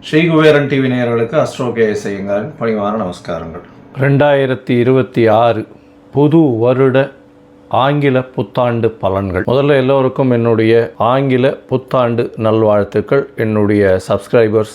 Sri Kuberan TV நேயர்களுக்கு astro K பணிவான நமஸ்காரங்கள். ரெண்டாயிரத்தி இருபத்தி ஆறு புது வருட ஆங்கில புத்தாண்டு பலன்கள். முதல்ல எல்லோருக்கும் என்னுடைய ஆங்கில புத்தாண்டு நல்வாழ்த்துக்கள். என்னுடைய சப்ஸ்கிரைபர்ஸ்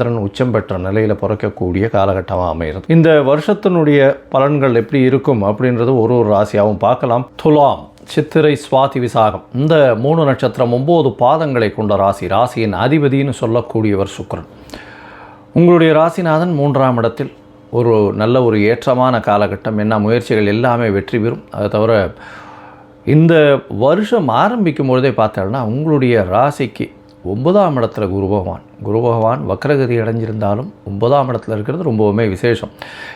சந்திரன் உச்சம் பெற்ற நிலையில் பிறக்கக்கூடிய காலகட்டமாக அமைகிறது. இந்த வருஷத்தினுடைய பலன்கள் எப்படி இருக்கும் அப்படின்றது ஒரு ஒரு ராசியாகவும் பார்க்கலாம். துலாம் சித்திரை சுவாதி விசாகம். இந்த மூணு நட்சத்திரம் ஒம்பது பாதங்களை கொண்ட ராசி. ராசியின் அதிபதினு சொல்லக்கூடியவர் சுக்கரன். உங்களுடைய ராசிநாதன் மூன்றாம் இடத்தில் ஒரு நல்ல ஒரு ஏற்றமான காலகட்டம். என்ன முயற்சிகள் எல்லாமே வெற்றி பெறும். அதை தவிர இந்த வருஷம் ஆரம்பிக்கும் பொழுதே பார்த்தோம்னா உங்களுடைய ராசிக்கு ஒன்பதாம் இடத்துல குரு பகவான். குரு பகவான் வக்ரகதி அடைஞ்சிருந்தாலும் ஒன்பதாம் இடத்துல இருக்கிறது ரொம்பவுமே விசேஷம்.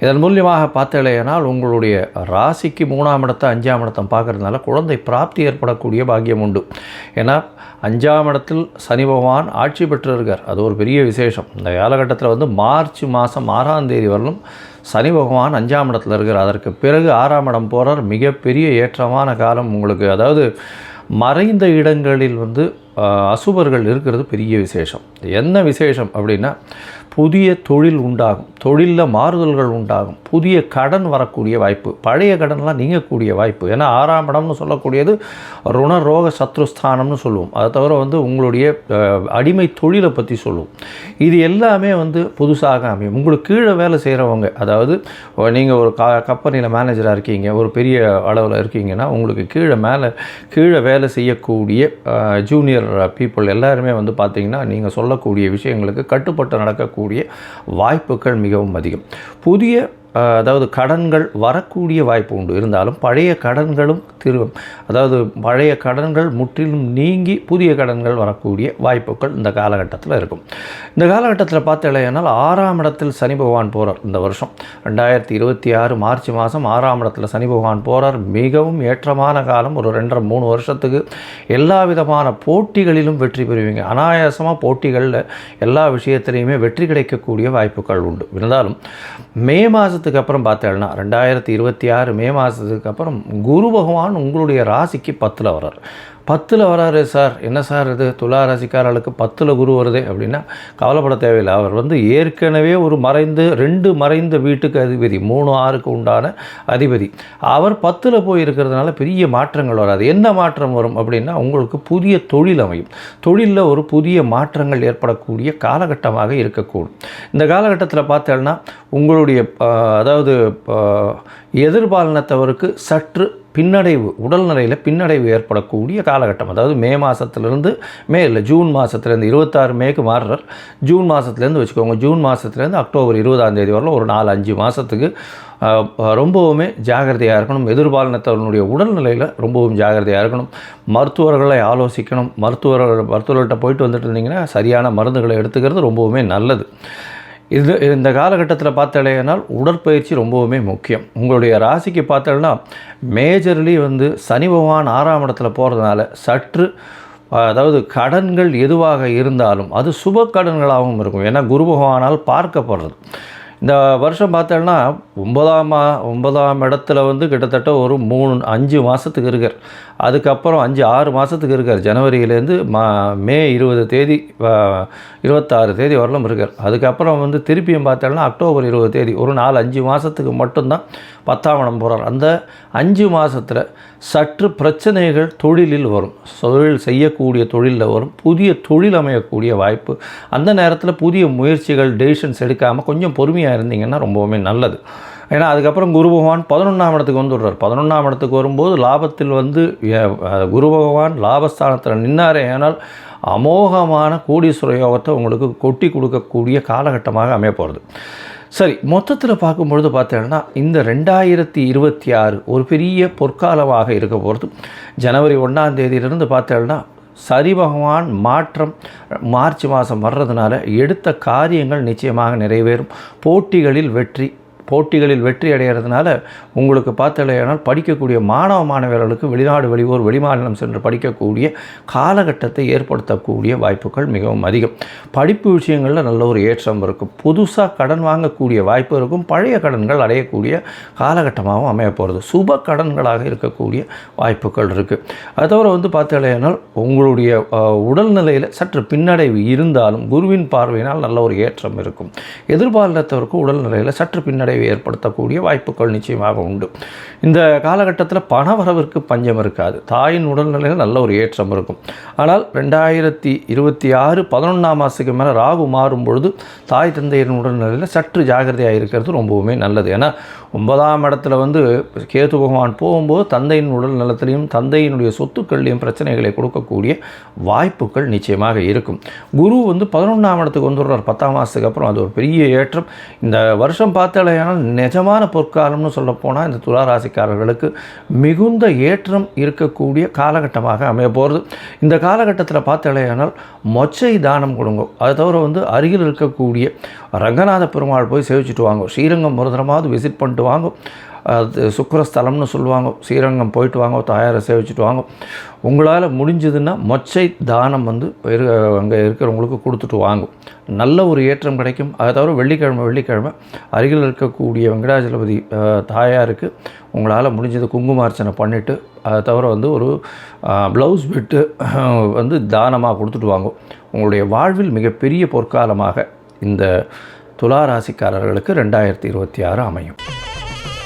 இதன் மூலியமாக பார்த்தலையானால் உங்களுடைய ராசிக்கு மூணாம் இடத்தை அஞ்சாம் இடத்தம் பார்க்கறதுனால குழந்தை பிராப்தி ஏற்படக்கூடிய பாக்கியம் உண்டு. ஏன்னா அஞ்சாம் இடத்தில் சனி பகவான் ஆட்சி பெற்றிருக்கார். அது ஒரு பெரிய விசேஷம். இந்த காலகட்டத்தில் வந்து மார்ச் மாதம் ஆறாம் தேதி வரலும் சனி பகவான் அஞ்சாம் இடத்துல இருக்கிறார். அதற்கு பிறகு ஆறாம் இடம் போகிறார் மிகப்பெரிய ஏற்றமான காலம் உங்களுக்கு. அதாவது மறைந்த இடங்களில் வந்து அசுபர்கள் இருக்கிறது பெரிய விசேஷம். என்ன விசேஷம் அப்படின்னா புதிய தொழில் உண்டாகும். தொழிலில் மாறுதல்கள் உண்டாகும். புதிய கடன் வரக்கூடிய வாய்ப்பு பழைய கடன்லாம் நீங்கக்கூடிய வாய்ப்பு. ஏன்னா ஆறாம் இடம்னு சொல்லக்கூடியது ருண ரோக சத்ருஸ்தானம்னு சொல்லுவோம். அதை தவிர வந்து உங்களுடைய அடிமை தொழிலை பற்றி சொல்லுவோம். இது எல்லாமே வந்து புதுசாக அமையும். உங்களுக்கு கீழே வேலை செய்கிறவங்க அதாவது நீங்கள் ஒரு க கம்பெனியில் மேனேஜராக இருக்கீங்க ஒரு பெரிய அளவில் இருக்கீங்கன்னா உங்களுக்கு கீழே மேலே கீழே வேலை செய்யக்கூடிய ஜூனியர் பீப்புள் எல்லாருமே வந்து பார்த்தீங்கன்னா நீங்கள் சொல்லக்கூடிய விஷயங்களுக்கு கட்டுப்பட்டு நடக்கக்கூடிய வாய்ப்புகள் மிகவும் அதிகம். புதிய அதாவது கடன்கள் வரக்கூடிய வாய்ப்பு உண்டு. இருந்தாலும் பழைய கடன்களும் திரு அதாவது பழைய கடன்கள் முற்றிலும் நீங்கி புதிய கடன்கள் வரக்கூடிய வாய்ப்புகள் இந்த காலகட்டத்தில் இருக்கும். இந்த காலகட்டத்தில் பார்த்தீங்கன்னா ஆறாம் இடத்தில் சனி பகவான் போகிறார் இந்த வருஷம். ரெண்டாயிரத்தி இருபத்தி ஆறு மார்ச் மாதம் ஆறாம் இடத்தில் சனி பகவான் போகிறார் மிகவும் ஏற்றமான காலம். ஒரு ரெண்டரை மூணு வருஷத்துக்கு எல்லா விதமான போட்டிகளிலும் வெற்றி பெறுவீங்க. அனாயாசமாக போட்டிகளில் எல்லா விஷயத்திலையுமே வெற்றி கிடைக்கக்கூடிய வாய்ப்புகள் உண்டு. இருந்தாலும் மே மாதத்துக்கு அப்புறம் பார்த்தேன்னா ரெண்டாயிரத்தி இருபத்தி ஆறு மே மாதத்துக்கு அப்புறம் குரு பகவான் உங்களுடைய ராசிக்கு பத்தில் வர்றார். பத்தில் வராரு சார். என்ன சார் இது? துலா ராசிக்காரர்களுக்கு பத்தில் குரு வருதே அப்படின்னா கவலைப்பட தேவையில்லை. அவர் வந்து ஏற்கனவே ஒரு மறைந்து ரெண்டு மறைந்த வீட்டுக்கு அதிபதி மூணு ஆறுக்கு உண்டான அதிபதி. அவர் பத்தில் போய் இருக்கிறதுனால பெரிய மாற்றங்கள் வராது. என்ன மாற்றம் வரும் அப்படின்னா உங்களுக்கு புதிய தொழில் அமையும். தொழிலில் ஒரு புதிய மாற்றங்கள் ஏற்படக்கூடிய காலகட்டமாக இருக்கக்கூடும். இந்த காலகட்டத்தில் பார்த்தேன்னா உங்களுடைய அதாவது எதிர்பாலினத்தவருக்கு சற்று பின்னடைவு உடல்நிலையில் பின்னடைவு ஏற்படக்கூடிய காலகட்டம். அதாவது மே மாதத்துலேருந்து மே இல்லை ஜூன் மாதத்துலேருந்து இருபத்தாறு மேக்கு மாறுறார். ஜூன் மாதத்துலேருந்து வச்சுக்கோங்க ஜூன் மாதத்துலேருந்து அக்டோபர் இருபதாம் தேதி வரலாம் ஒரு நாலு அஞ்சு மாதத்துக்கு ரொம்பவுமே ஜாகிரதையாக இருக்கணும். எதிர்பாலினத்தவனுடைய உடல்நிலையில் ரொம்பவும் ஜாகிரதையாக இருக்கணும். மருத்துவர்களை ஆலோசிக்கணும். மருத்துவர்கள் மருத்துவர்கள்ட்ட போயிட்டு வந்துட்டு இருந்தீங்கன்னா சரியான மருந்துகளை எடுத்துக்கிறது ரொம்பவுமே நல்லது. இது இந்த காலகட்டத்தில் பார்த்தாலேனால் உடற்பயிற்சி ரொம்பவுமே முக்கியம். உங்களுடைய ராசிக்கு பார்த்தோன்னா மேஜர்லி வந்து சனி பகவான் ஆறாம் இடத்துல போகிறதுனால சற்று அதாவது கடன்கள் எதுவாக இருந்தாலும் அது சுப கடன்களாகவும் இருக்கும். ஏன்னா குரு பகவானால் பார்க்கப்படுறது. இந்த வருஷம் பார்த்தோன்னா ஒன்பதாம் மா- ஒன்பதாம் இடத்துல வந்து கிட்டத்தட்ட ஒரு மூணு அஞ்சு மாதத்துக்கு இருக்கார். அதுக்கப்புறம் அஞ்சு ஆறு மாதத்துக்கு இருக்கார். ஜனவரியிலேருந்து மா மே இருபது தேதி இருபத்தாறு தேதி வரலும் இருக்கார். அதுக்கப்புறம் வந்து திருப்பியும் பார்த்தோம்னா அக்டோபர் இருபது தேதி ஒரு நாலு அஞ்சு மாதத்துக்கு மட்டும்தான் பத்தாம் இடம் போகிறார் அந்த அஞ்சு மாதத்தில் சற்று பிரச்சனைகள் தொழிலில் வரும். தொழில் செய்யக்கூடிய தொழிலில் வரும். புதிய தொழில் அமையக்கூடிய வாய்ப்பு. அந்த நேரத்தில் புதிய முயற்சிகள் டெசிஷன்ஸ் எடுக்காமல் கொஞ்சம் பொறுமையாக இருந்தீங்கன்னா ரொம்பவுமே நல்லது. ஏன்னா அதுக்கப்புறம் குரு பகவான் பதினொன்றாம் இடத்துக்கு வந்துடுறார் பதினொன்றாம் இடத்துக்கு வரும்போது லாபத்தில் வந்து குரு பகவான் லாபஸ்தானத்தில் நின்னாரே. ஆனால் அமோகமான கோடீஸ்வர யோகத்தை உங்களுக்கு கொட்டி கொடுக்கக்கூடிய காலகட்டமாக அமைய போகிறது சரி மொத்தத்தில் பார்க்கும்பொழுது பார்த்தீங்கன்னா இந்த ரெண்டாயிரத்தி இருபத்தி ஆறு ஒரு பெரிய பொற்காலமாக இருக்க போகிறது ஜனவரி ஒன்றாம் தேதியிலிருந்து பார்த்தீங்கன்னா சரி பகவான் மாற்றம் மார்ச் மாதம் வர்றதுனால எடுத்த காரியங்கள் நிச்சயமாக நிறைவேறும். போட்டிகளில் வெற்றி போட்டிகளில் வெற்றி அடைகிறதுனால உங்களுக்கு பார்த்தலையானால் படிக்கக்கூடிய மாணவ மாணவர்களுக்கு வெளிநாடு வெளியூர் வெளிமாநிலம் சென்று படிக்கக்கூடிய காலகட்டத்தை ஏற்படுத்தக்கூடிய வாய்ப்புகள் மிகவும் அதிகம். படிப்பு விஷயங்களில் நல்ல ஒரு ஏற்றம் இருக்கும். புதுசாக கடன் வாங்கக்கூடிய வாய்ப்பு இருக்கும். பழைய கடன்கள் அடையக்கூடிய காலகட்டமாகவும் அமைய போகிறது சுப கடன்களாக இருக்கக்கூடிய வாய்ப்புகள் இருக்குது அது தவிர வந்து பார்த்தலையானால் உங்களுடைய உடல்நிலையில் சற்று பின்னடைவு இருந்தாலும் குருவின் பார்வையினால் நல்ல ஒரு ஏற்றம் இருக்கும். எதிர்பார்த்தவருக்கு உடல்நிலையில் சற்று பின்னடைவு ஏற்படுத்தக்கூடிய வாய்ப்புகள் நிச்சயமாக உண்டு. இந்த காலகட்டத்தில் பண வரவிற்கு பஞ்சம் இருக்காது. தாயின் உடல்நிலையில் நல்ல ஒரு ஏற்றம் இருக்கும். ஆனால் ரெண்டாயிரத்தி இருபத்தி ஆறு பதினொன்றாம் மாதத்துக்கு மேலே ராகு மாறும் பொழுது தாய் தந்தையின் உடல்நிலையில் சற்று ஜாகிரதையாக இருக்கிறது ரொம்பவுமே நல்லது. ஏன்னா ஒன்பதாம் இடத்துல வந்து கேது பகவான் போகும்போது தந்தையின் உடல் நலத்திலையும் தந்தையினுடைய சொத்துக்கள்லையும் பிரச்சனைகளை கொடுக்கக்கூடிய வாய்ப்புகள் நிச்சயமாக இருக்கும். குரு வந்து பதினொன்றாம் இடத்துக்கு வந்துடுறார் பத்தாம் மாதத்துக்கு அப்புறம். அது ஒரு பெரிய ஏற்றம். இந்த வருஷம் ஆனால் நிஜமான பொற்காலம்னு சொல்லப்போனால் இந்த துளாராசிக்காரர்களுக்கு மிகுந்த ஏற்றம் இருக்கக்கூடிய காலகட்டமாக அமைய போகிறது. இந்த காலகட்டத்தில் பார்த்தாலேயானால் மொச்சை தானம் கொடுங்க. அது தவிர வந்து அருகில் இருக்கக்கூடிய ரங்கநாத பெருமாள் போய் சேவிச்சுட்டு வாங்க. ஸ்ரீரங்கம் ஒரு தரமாவது விசிட் பண்ணிட்டு வாங்க. அது சுக்கரஸ்தலம்னு சொல்லுவாங்க. ஸ்ரீரங்கம் போயிட்டு வாங்க தாயாரை சேவிச்சுட்டு வாங்க. உங்களால் முடிஞ்சதுன்னா மொச்சை தானம் வந்து அங்கே இருக்கிறவங்களுக்கு கொடுத்துட்டு வாங்கும் நல்ல ஒரு ஏற்றம் கிடைக்கும். அதை தவிர வெள்ளிக்கிழமை வெள்ளிக்கிழமை அருகில் இருக்கக்கூடிய வெங்கடாஜலபதி தாயாருக்கு உங்களால் முடிஞ்சது குங்குமார்ச்சனை பண்ணிவிட்டு அதை தவிர வந்து ஒரு ப்ளவுஸ் பிட்டு வந்து தானமாக கொடுத்துட்டு வாங்கும் உங்களுடைய வாழ்வில் மிகப்பெரிய பொற்காலமாக இந்த துலா ராசிக்காரர்களுக்கு ரெண்டாயிரத்தி இருபத்தி ஆறு அமையும்.